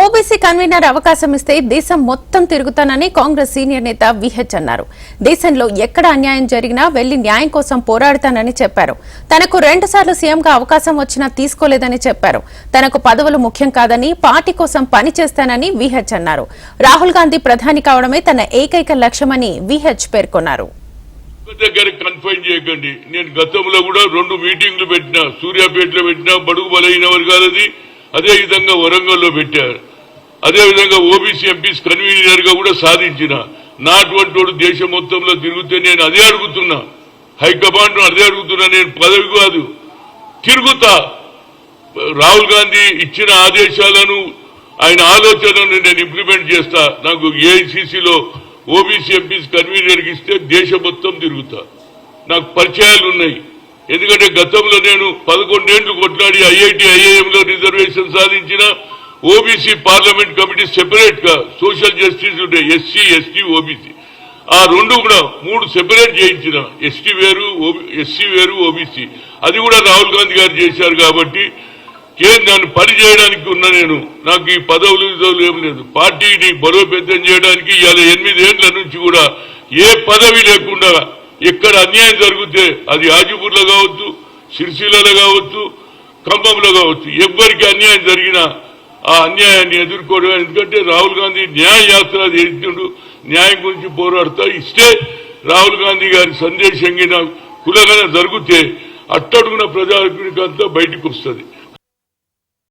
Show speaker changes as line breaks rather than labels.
OBC convener అవకాశం ఇస్తే దేశం మొత్తం తిరుగుతానని కాంగ్రెస్ సీనియర్ నేత విహెచ్ అన్నారు. దేశంలో ఎక్కడ అన్యాయం జరిగినా వెళ్ళి న్యాయం కోసం పోరాడతానని చెప్పారు. తనకు రెండుసార్లు సీఎంగా అవకాశం వచ్చినా తీసుకోలేదని చెప్పారు. తనకు పదవులు ముఖ్యం కాదని పార్టీ కోసం పని చేస్తానని విహెచ్ అన్నారు. రాహుల్ గాంధీ ప్రధాని కావడమే తన ఏకైక లక్ష్యమని విహెచ్ పేర్కొన్నారు.
దగ్గర కన్ఫైన్ చేయకండి. నేను గతంలో కూడా రెండు మీటింగ్లు పెట్టినా సూర్యాపేటలో పెట్టినా బడుగు బలైన వర్గాలది అదే విధంగా వరంగల్లో పెట్టారు. అదేవిధంగా ఓబీసీ ఎంపీస్ కన్వీనర్గా కూడా సాధించిన నాటువంటి వాడు దేశం మొత్తంలో తిరిగితే నేను అదే అడుగుతున్నా. హైకమాండ్ అదే అడుగుతున్నా నేను పదవి కాదు. తిరుగుతా. రాహుల్ గాంధీ ఇచ్చిన ఆదేశాలను ఆయన ఆలోచనను నేను ఇంప్లిమెంట్ చేస్తా. నాకు ఏఐసిసిలో ఓబీసీ ఎంపీస్ కన్వీనర్కి ఇస్తే దేశం మొత్తం తిరుగుతా. నాకు పరిచయాలు ఉన్నాయి. ఎందుకంటే గతంలో నేను పదకొండేళ్ళు కొట్లాడి ఐఐటి ఐఐఎంలో రిజర్వేషన్ సాధించిన ఓబీసీ పార్లమెంట్ కమిటీ సెపరేట్గా సోషల్ జస్టిస్ ఉండే ఎస్సీ ఎస్టీ ఓబీసీ ఆ రెండు కూడా మూడు సెపరేట్ చేయించిన ఎస్టీ వేరు ఎస్సీ వేరు ఓబీసీ అది కూడా రాహుల్ గాంధీ గారు చేశారు కాబట్టి కేంద్ర దాన్ని పని చేయడానికి ఉన్న నేను. నాకు ఈ పదవులు విధవులు ఏం లేదు. పార్టీని బలోపేతం చేయడానికి ఇవాళ ఎనిమిదేళ్ళ నుంచి కూడా ఏ పదవి లేకుండా ఎక్కడ అన్యాయం జరిగితే అది ఆజీపూర్లో కావచ్చు సిరిసిల్లలో కావచ్చు ఖమ్మంలో కావచ్చు ఎవ్వరికి అన్యాయం జరిగినా ఆ అన్యాయాన్ని ఎదుర్కోవడం ఎందుకంటే రాహుల్ గాంధీ న్యాయ యాత్ర చేస్తుండు న్యాయం గురించి పోరాడుతా. ఇస్తే రాహుల్ గాంధీ గారి సందేశంగా కులగన జరిగితే అట్టడుగున ప్రజానికి అంతా బయటకు వస్తుంది